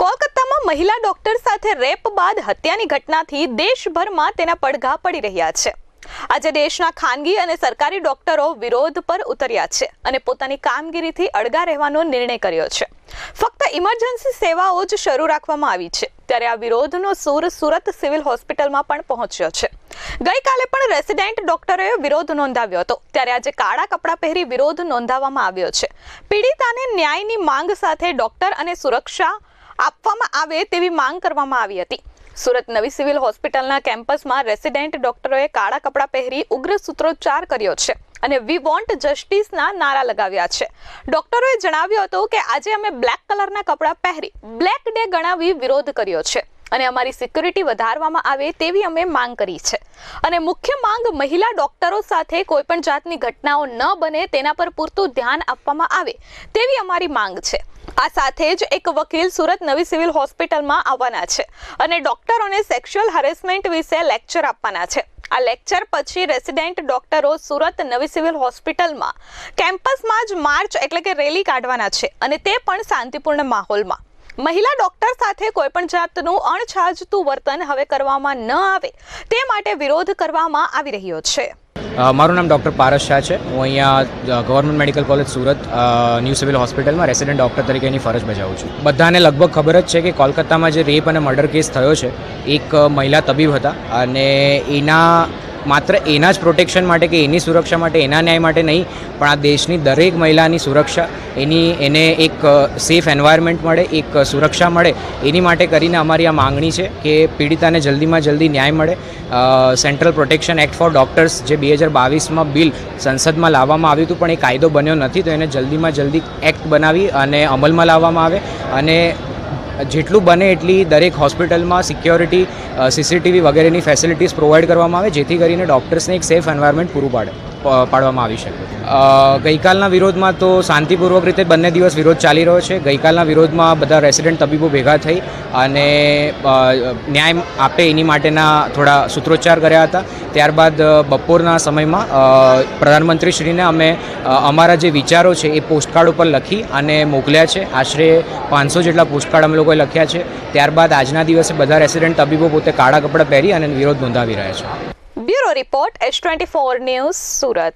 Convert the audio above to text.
કોલકાતામાં મહિલા ડોક્ટર સાથે રેપ બાદ હત્યાની ઘટનાથી દેશભરમાં તેના પડઘા પડી રહ્યા છે. આજે દેશના ખાનગી અને સરકારી ડોક્ટરો વિરોધ પર ઉતર્યા છે અને પોતાની કામગીરીથી અળગા રહેવાનો નિર્ણય કર્યો છે. ફક્ત ઇમરજન્સી સેવાઓ જ શરૂ રાખવામાં આવી છે. ત્યારે આ વિરોધનો સૂર સુરત સિવિલ હોસ્પિટલમાં પણ પહોંચ્યો છે. ગઈકાલે પણ રેસિડેન્ટ ડોક્ટરોએ વિરોધ નોંધાવ્યો હતો. ત્યારે આજે કાળા કપડાં પહેરી વિરોધ નોંધાવવામાં આવ્યો છે. પીડિતાને ન્યાયની માંગ સાથે ડોક્ટર અને સુરક્ષા આપવામાં આવે તેવી માંગ કરવામાં આવી હતી. સુરત નવી સિવિલ હોસ્પિટલના કેમ્પસમાં રેસિડેન્ટ ડોક્ટરોએ કાળા કપડાં પહેરી ઉગ્ર સૂત્રોચ્ચાર કર્યો છે અને વી વોન્ટ જસ્ટિસના નારા લગાવ્યા છે. ડોક્ટરોએ જણાવ્યું હતું કે આજે અમે બ્લેક કલરના કપડાં પહેરી બ્લેક ડે ગણાવી વિરોધ કર્યો છે અને અમારી સિક્યુરિટી વધારવામાં આવે તેવી અમે માંગ કરી છે. અને મુખ્ય માંગ મહિલા ડોક્ટરો સાથે કોઈપણ જાતની ઘટનાઓ ન બને તેના પર પૂરતું ધ્યાન આપવામાં આવે તેવી અમારી માંગ છે. આ સાથે જ એક વકીલ સુરત નવી સિવિલ હોસ્પિટલમાં આવવાના છે અને ડોક્ટરોને સેક્સ્યુઅલ હરેસમેન્ટ વિશે લેક્ચર આપવાના છે. આ લેક્ચર પછી રેસિડેન્ટ ડોક્ટરો સુરત નવી સિવિલ હોસ્પિટલમાં કેમ્પસમાં જ માર્ચ એટલે કે રેલી કાઢવાના છે અને તે પણ શાંતિપૂર્ણ માહોલમાં. મહિલા ડોક્ટર સાથે કોઈપણ જાતનું અણછાજતું વર્તન હવે કરવામાં ન આવે તે માટે વિરોધ કરવામાં આવી રહ્યો છે. મારું નામ ડૉક્ટર પારસ શાહ છે. હું અહીંયા government medical college Surat new civil હોસ્પિટલમાં રેસિડેન્ટ ડૉક્ટર તરીકેની ફરજ બજાવું છું. બધાને લગભગ ખબર જ છે કે કોલકાતામાં જે રેપ અને મર્ડર કેસ થયો છે, એક મહિલા તબીબ હતા અને એના માત્ર એના જ પ્રોટેક્શન માટે કે એની સુરક્ષા માટે, એના ન્યાય માટે નહીં, પણ આ દેશની દરેક મહિલાની સુરક્ષા, એની, એને એક સેફ એન્વાયરમેન્ટ મળે, એક સુરક્ષા મળે, એની માટે કરીને અમારી આ માંગણી છે કે પીડિતાને જલ્દીમાં જલ્દી ન્યાય મળે. Central protection act for doctors જે બે હજાર બાવીસમાં બિલ સંસદમાં લાવવામાં આવ્યું હતું, પણ એ કાયદો બન્યો નથી, તો એને જલ્દીમાં જલ્દી એક્ટ બનાવી અને અમલમાં લાવવામાં આવે અને જેટલું બને એટલી દરેક હોસ્પિટલમાં સિક્યોરિટી સીસીટીવી વગેરેની ફેસિલિટીઝ પ્રોવાઈડ કરવામાં આવે, જેથી કરીને ડૉક્ટર્સને એક સેફ એન્વાયરમેન્ટ પૂરું પાડે પાડવામાં આવી શકે. ગઈકાલના વિરોધમાં તો શાંતિપૂર્વક રીતે બંને દિવસ વિરોધ ચાલી રહ્યો છે. ગઈકાલના વિરોધમાં બધા રેસિડેન્ટ તબીબો ભેગા થઈ અને ન્યાય આપે એની માટેના થોડા સૂત્રોચ્ચાર કર્યા હતા. ત્યારબાદ બપોરના સમયમાં પ્રધાનમંત્રીશ્રીને અમે અમારા જે વિચારો છે એ પોસ્ટકાર્ડ ઉપર લખી અને મોકલ્યા છે. આશરે પાંચસો જેટલા પોસ્ટકાર્ડ અમે લોકોએ લખ્યા છે. ત્યારબાદ આજના દિવસે બધા રેસિડેન્ટ તબીબો પોતે કાળા કપડાં પહેરી અને વિરોધ નોંધાવી રહ્યા છે. Bureau report S twenty four news Surat.